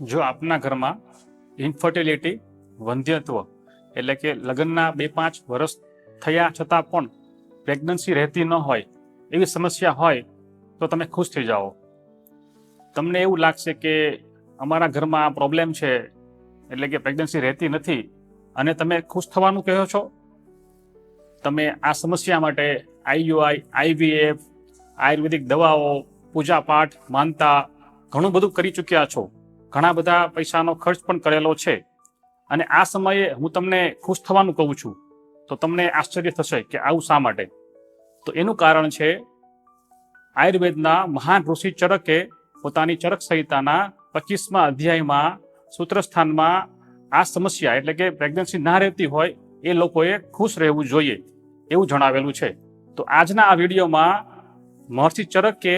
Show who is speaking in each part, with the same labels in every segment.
Speaker 1: જો આપના ઘરમાં ઇન્ફર્ટિલિટી વંધ્યત્વ એટલે કે લગ્નના બે પાંચ વર્ષ થયા છતાં પણ પ્રેગ્નન્સી રહેતી ન હોય, એવી સમસ્યા હોય, તો તમે ખુશ થઈ જાઓ. તમને એવું લાગશે કે અમારા ઘરમાં આ પ્રોબ્લેમ છે એટલે કે પ્રેગ્નન્સી રહેતી નથી અને તમે ખુશ થવાનું કહો છો? તમે આ સમસ્યા માટે આઈયુઆઈ આઈવીએફ આયુર્વેદિક દવાઓ, પૂજાપાઠ, માનતા ઘણું બધું કરી ચૂક્યા છો. ઘણા બધા પૈસાનો ખર્ચ પણ કરેલો છે. અને આ સમયે હું તમને ખુશ થવાનું કહું છું. તો તમને આશ્ચર્ય થશે કે આવું શા માટે? તો એનું કારણ છે, આયુર્વેદના મહાન ઋષિ ચરકે પોતાની ચરક સંહિતાના પચીસમા અધ્યાયમાં સૂત્રસ્થાનમાં આ સમસ્યા એટલે કે પ્રેગ્નન્સી ના રહેતી હોય એ લોકોએ ખુશ રહેવું જોઈએ એવું જણાવેલું છે. તો આજના આ વિડીયોમાં મહર્ષિ ચરકે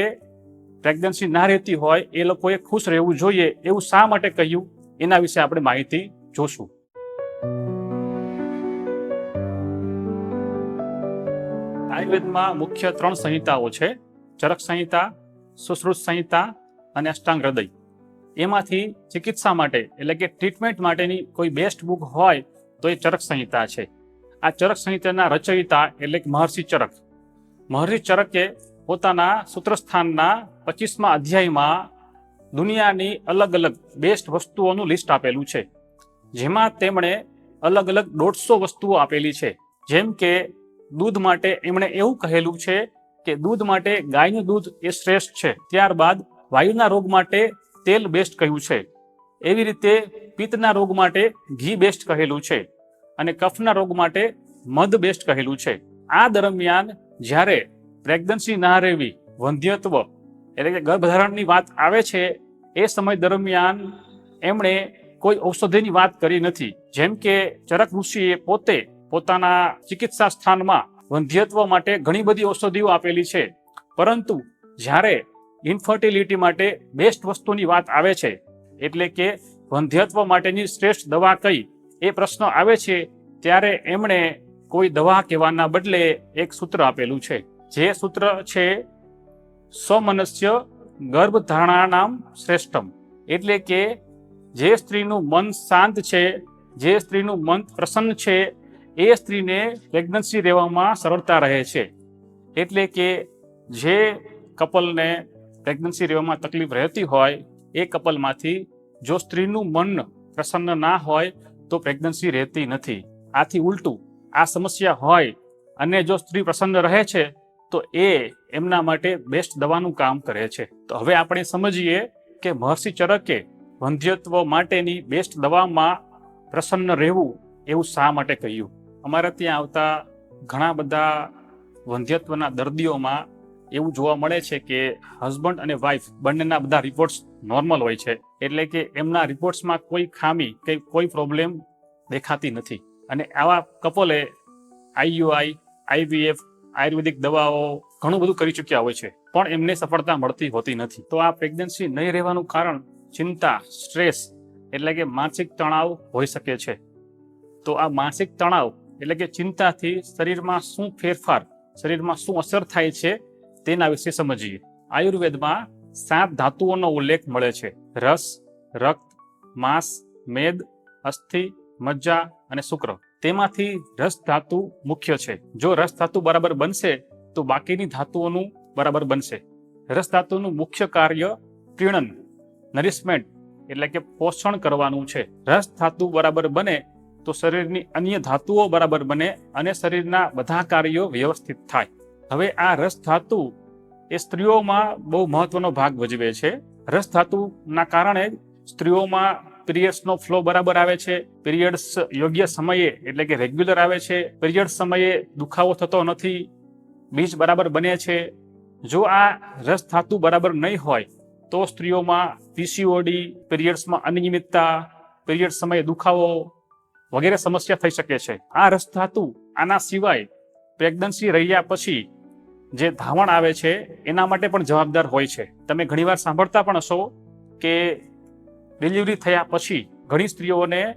Speaker 1: પ્રેગ્નન્સી ના રહેતી હોય, એ લોકોએ ખુશ રહેવું જોઈએ એવું શા માટે કહ્યું? એના વિશે આપણે માહિતી જોશું. આયુર્વેદમાં મુખ્ય ત્રણ સંહિતાઓ છે, ચરક સંહિતા સુશ્રુત સંહિતા અને અષ્ટાંગ હૃદય. એમાંથી ચિકિત્સા માટે, એટલે કે ટ્રીટમેન્ટ માટેની કોઈ બેસ્ટ બુક હોય, તો એ ચરક સંહિતા છે. આ ચરક સંહિતાના રચયિતા એટલે કે મહર્ષિ ચરક. મહર્ષિ ચરકે પોતાના સૂત્રસ્થાનના પચીસમા અધ્યાયમાં દુનિયાની અલગ અલગ બેસ્ટ વસ્તુઓનું લિસ્ટ આપેલું છે. જેમાં તેમણે અલગ અલગ દોઢસો વસ્તુઓ આપેલી છે. જેમ કે દૂધ માટે એમણે એવું કહેલું છે કે દૂધ માટે ગાયનું દૂધ એ શ્રેષ્ઠ છે. ત્યારબાદ વાયુના રોગ માટે તેલ બેસ્ટ કહ્યું છે. એવી રીતે પિત્તના રોગ માટે ઘી બેસ્ટ કહેલું છે અને કફના રોગ માટે મધ બેસ્ટ કહેલું છે. આ દરમિયાન જ્યારે પ્રેગ્નન્સી ના રહેવી વંધ્યત્વ એટલે કે ગર્ભધારણની વાત આવે છે, એ સમય દરમિયાન એમણે કોઈ ઔષધિની વાત કરી નથી. જેમ કે ચરક ઋષિએ પોતે પોતાના ચિકિત્સા સ્થાનમાં વંધ્યત્વ માટે ઘણી બધી ઔષધિઓ આપેલી છે. પરંતુ જ્યારે ઇન્ફર્ટિલિટી માટે બેસ્ટ વસ્તુની વાત આવે છે, એટલે કે વંધ્યત્વ માટેની શ્રેષ્ઠ દવા કઈ, એ પ્રશ્ન આવે છે, ત્યારે એમણે કોઈ દવા કહેવાના બદલે એક સૂત્ર આપેલું છે. જે સૂત્ર છે સ્વમનસ્ય ગર્ભધારણાનામ શ્રેષ્ઠમ. એટલે કે જે સ્ત્રીનું મન શાંત છે, જે સ્ત્રીનું મન પ્રસન્ન છે, એ સ્ત્રીને પ્રેગ્નન્સી રહેવામાં સરળતા રહે છે. એટલે કે જે કપલને પ્રેગ્નન્સી રહેવામાં તકલીફ રહેતી હોય, એ કપલમાંથી જો સ્ત્રીનું મન પ્રસન્ન ના હોય, તો પ્રેગ્નન્સી રહેતી નથી. આથી ઉલટું આ સમસ્યા હોય અને જો સ્ત્રી પ્રસન્ન રહે છે તો એ એમના માટે બેસ્ટ દવાનું કામ કરે છે. તો હવે આપણે સમજીએ કે મહર્ષિ ચરકે વંધ્યત્વ માટેની બેસ્ટ દવામાં પ્રસન્ન રહેવું એવું શા માટે કહ્યું? અમારા ત્યાં આવતા ઘણા બધા વંધ્યત્વના દર્દીઓમાં એવું જોવા મળે છે કે હસબન્ડ અને વાઈફ બંનેના બધા રિપોર્ટ્સ નોર્મલ હોય છે. એટલે કે એમના રિપોર્ટ્સમાં કોઈ ખામી કે કોઈ પ્રોબ્લેમ દેખાતી નથી. અને આવા કપલે આઈયુઆઈ આઈવીએફ આયુર્વેદિક દવાઓ ઘણું બધું કરી ચૂક્યા હોય છે, પણ એમને સફળતા મળતી હોતી નથી. તો આ પ્રેગ્નન્સી નહીં રહેવાનું કારણ ચિંતા, સ્ટ્રેસ એટલે કે માનસિક તણાવ હોઈ શકે છે. તો આ માનસિક તણાવ એટલે કે ચિંતાથી શરીરમાં શું ફેરફાર, શરીરમાં શું અસર થાય છે તેના વિશે સમજીએ. આયુર્વેદમાં સાત ધાતુઓનો ઉલ્લેખ મળે છે. રસ, રક્ત, માંસ, મેદ, અસ્થિ, મજ્જા અને શુક્ર. તેમાંથી રસ ધાતુ મુખ્ય છે. જો રસ ધાતુ બરાબર બનશે, તો બાકીની ધાતુઓનું બરાબર બનશે. રસ ધાતુનું મુખ્ય કાર્ય પ્રીણન નરિશમેન્ટ એટલે કે પોષણ કરવાનું છે. રસ ધાતુ બરાબર બને તો શરીરની અન્ય ધાતુઓ બરાબર બને અને શરીરના બધા કાર્યો વ્યવસ્થિત થાય. હવે આ રસ ધાતુ એ સ્ત્રીઓમાં બહુ મહત્વનો ભાગ ભજવે છે. રસ ધાતુના કારણે સ્ત્રીઓમાં પિરિયડ્સનો ફ્લો બરાબર આવે છે. પિરિયડ્સ યોગ્ય સમયે, એટલે કે રેગ્યુલર આવે છે. પિરિયડ સમયે દુખાવો થતો નથી. બીજ બરાબર બને છે. જો આ રસ ધાતુ બરાબર નહીં હોય, તો સ્ત્રીઓમાં પીસીઓડી પિરિયડ્સમાં અનિયમિતતા પિરિયડ સમયે દુખાવો વગેરે સમસ્યા થઈ શકે છે. આ રસ ધાતુ આના સિવાય પ્રેગ્નન્સી રહ્યા પછી જે ધાવણ આવે છે, એના માટે પણ જવાબદાર હોય છે. તમે ઘણીવાર સાંભળતા પણ હશો કે ડિલિવરી થયા પછી ઘણી સ્ત્રીઓને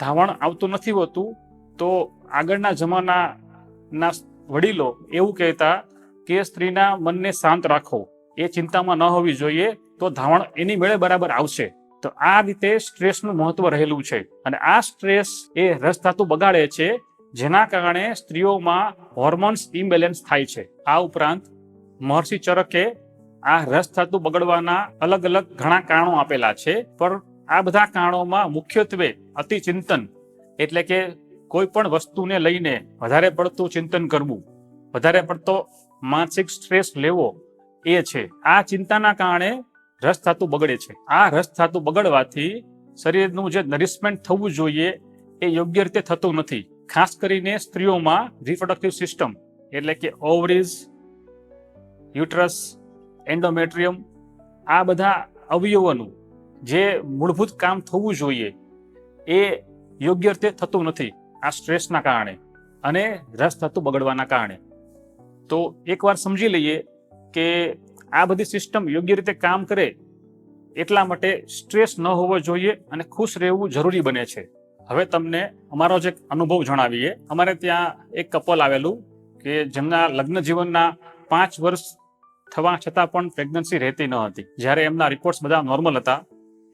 Speaker 1: ધાવણ આવતું નથી હોતું, તો આગળના જમાનાના વડીલો એવું કહેતા કે સ્ત્રીના મનને શાંત રાખો, એ ચિંતામાં ન હોવી જોઈએ, તો ધાવણ એની મેળે બરાબર આવશે. તો આ રીતે સ્ટ્રેસનું મહત્વ રહેલું છે. અને આ સ્ટ્રેસ એ રસ ધાતુ બગાડે છે, જેના કારણે સ્ત્રીઓમાં હોર્મોન્સ ઇમ્બેલેન્સ થાય છે. આ ઉપરાંત મહર્ષિ ચરકે આ રસ થતું બગડવાના અલગ અલગ ઘણા કારણો આપેલા છે, પણ આ બધા કારણોમાં મુખ્યત્વે અતિચિંતન એટલે કે કોઈ પણ વસ્તુને લઈને વધારે પડતું ચિંતન કરવું, વધારે પડતો માનસિક સ્ટ્રેસ લેવો એ છે. આ ચિંતાના કારણે રસ થતું બગડે છે. આ રસ થતું બગડવાથી શરીરનું જે નરિશમેન્ટ થવું જોઈએ એ યોગ્ય રીતે થતું નથી. ખાસ કરીને સ્ત્રીઓમાં રિપ્રોડક્ટિવ સિસ્ટમ એટલે કે ઓવરીઝ યુટ્રસ એન્ડોમેટ્રિયમ, આ બધા અવયવોનું જે મૂળભૂત કામ થવું જોઈએ, એ યોગ્ય રીતે થતું નથી આ સ્ટ્રેસના કારણે અને રસ થતું બગડવાના કારણે. તો એકવાર સમજી લઈએ કે આ બધી સિસ્ટમ યોગ્ય રીતે કામ કરે એટલા માટે સ્ટ્રેસ ન હોવો જોઈએ અને ખુશ રહેવું જરૂરી બને છે. હવે તમને અમારો જે અનુભવ જણાવીએ. અમારે ત્યાં એક કપલ આવેલું કે જેમના લગ્ન જીવનના પાંચ વર્ષ થવા છતાં પણ પ્રેગ્નન્સી રહેતી ન હતી. જ્યારે એમના રિપોર્ટ્સ બધા નોર્મલ હતા,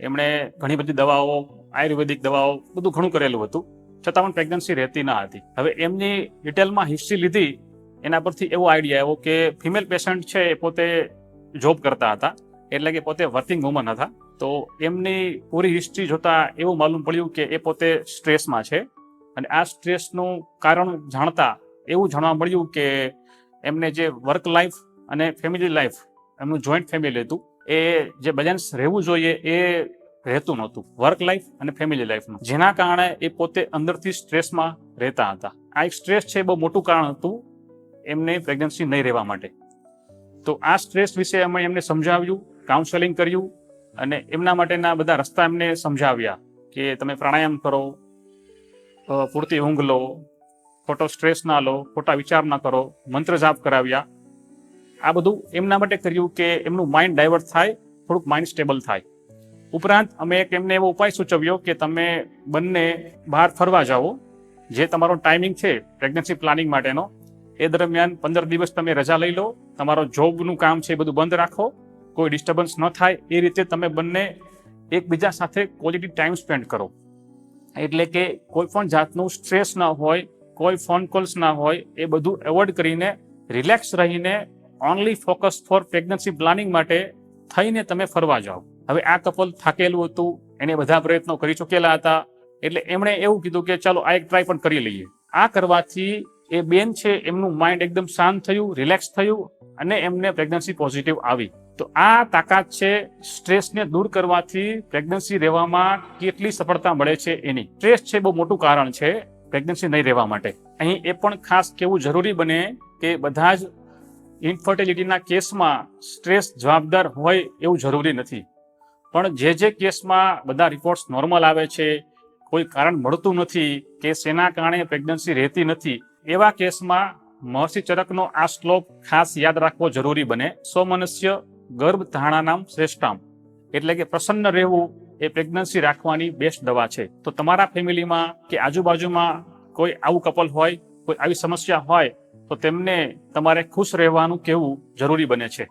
Speaker 1: એમણે ઘણી બધી દવાઓ, આયુર્વેદિક દવાઓ બધું ઘણું કરેલું હતું, છતાં પણ પ્રેગ્નન્સી રહેતી ન હતી. હવે એમની ડિટેલમાં હિસ્ટ્રી લીધી, એના પરથી એવો આઈડિયા આવ્યો કે ફિમેલ પેશન્ટ છે એ પોતે જોબ કરતા હતા, એટલે કે પોતે વર્કિંગ વુમન હતા. તો એમની પૂરી હિસ્ટ્રી જોતા એવું માલુમ પડ્યું કે એ પોતે સ્ટ્રેસમાં છે. અને આ સ્ટ્રેસનું કારણ જાણતા એવું જાણવા મળ્યું કે એમને જે વર્ક લાઈફ અને ફેમિલી લાઈફ એમનું જોઈન્ટ ફેમિલી હતું. એ જે બેલેન્સ રહેવું જોઈએ એ રહેતું નહોતું. વર્ક લાઈફ અને ફેમિલી લાઈફનું જેના કારણે એ પોતે અંદરથી સ્ટ્રેસમાં રહેતા હતા. આ એક સ્ટ્રેસ છે બહુ મોટું કારણ હતું એમને પ્રેગ્નન્સી નહીં રહેવા માટે. તો આ સ્ટ્રેસ વિશે અમે એમને સમજાવ્યું કાઉન્સેલિંગ કર્યું અને એમના માટેના બધા રસ્તા એમને સમજાવ્યા કે તમે પ્રાણાયામ કરો પૂરતી ઊંઘ લો, ખોટો સ્ટ્રેસ ના લો, ખોટા વિચાર ના કરો, મંત્ર જાપ કરાવ્યા. આ બધું એમના માટે કર્યું કે એમનું માઇન્ડ ડાયવર્ટ થાય, થોડુંક માઇન્ડ સ્ટેબલ થાય. ઉપરાંત અમે એક એમને એવો ઉપાય સૂચવ્યો કે તમે બંને બહાર ફરવા જાઓ, જે તમારો ટાઈમિંગ છે પ્રેગ્નન્સી પ્લાનિંગ માટેનો, એ દરમિયાન પંદર દિવસ તમે રજા લઈ લો, તમારો જોબનું કામ છે એ બધું બંધ રાખો, કોઈ ડિસ્ટર્બન્સ ન થાય, એ રીતે તમે બંને એકબીજા સાથે ક્વોલિટી ટાઈમ સ્પેન્ડ કરો. એટલે કે કોઈ પણ જાતનું સ્ટ્રેસ ના હોય, કોઈ ફોન કોલ્સ ના હોય, એ બધું એવોઇડ કરીને રિલેક્સ રહીને only focus for pregnancy planning માટે થઈને તમે ફરવા જાઓ. હવે આ કપલ થાકેલું હતું, એને બધા પ્રયત્નો કરી ચૂકેલા હતા, એટલે એમણે એવું કીધું કે ચાલો આ એક ટ્રાય પણ કરી લઈએ. આ કરવાથી એ બેન છે, એમનું માઇન્ડ એકદમ શાંત થયું રિલેક્સ થયું, અને એમને પ્રેગ્નન્સી પોઝિટિવ આવી. તો આ તાકાત છે, સ્ટ્રેસને દૂર કરવાથી પ્રેગ્નન્સી રહેવામાં કેટલી સફળતા મળે છે એની. સ્ટ્રેસ છે બહુ મોટું કારણ છે પ્રેગ્નન્સી નહીં રહેવા માટે. અહીં એ પણ ખાસ કેવું જરૂરી બને કે બધા જ ઇન્ફર્ટિલિટીના કેસમાં સ્ટ્રેસ જવાબદાર હોય એવું જરૂરી નથી. પણ જે જે કેસમાં બધા રિપોર્ટ્સ નોર્મલ આવે છે, કોઈ કારણ મળતું નથી કે શેના કારણે પ્રેગ્નન્સી રહેતી નથી, એવા કેસમાં મહર્ષિ ચરકનો આ શ્લોક ખાસ યાદ રાખવો જરૂરી બને. સો મનુષ્ય ગર્ભ ધારણાનામ શ્રેષ્ઠામ. એટલે કે પ્રસન્ન રહેવું એ પ્રેગ્નન્સી રાખવાની બેસ્ટ દવા છે. તો તમારા ફેમિલીમાં કે આજુબાજુમાં કોઈ આવું કપલ હોય, કોઈ આવી સમસ્યા હોય તો તેમને તમારે ખુશ રહેવાનું કહેવું જરૂરી બને છે?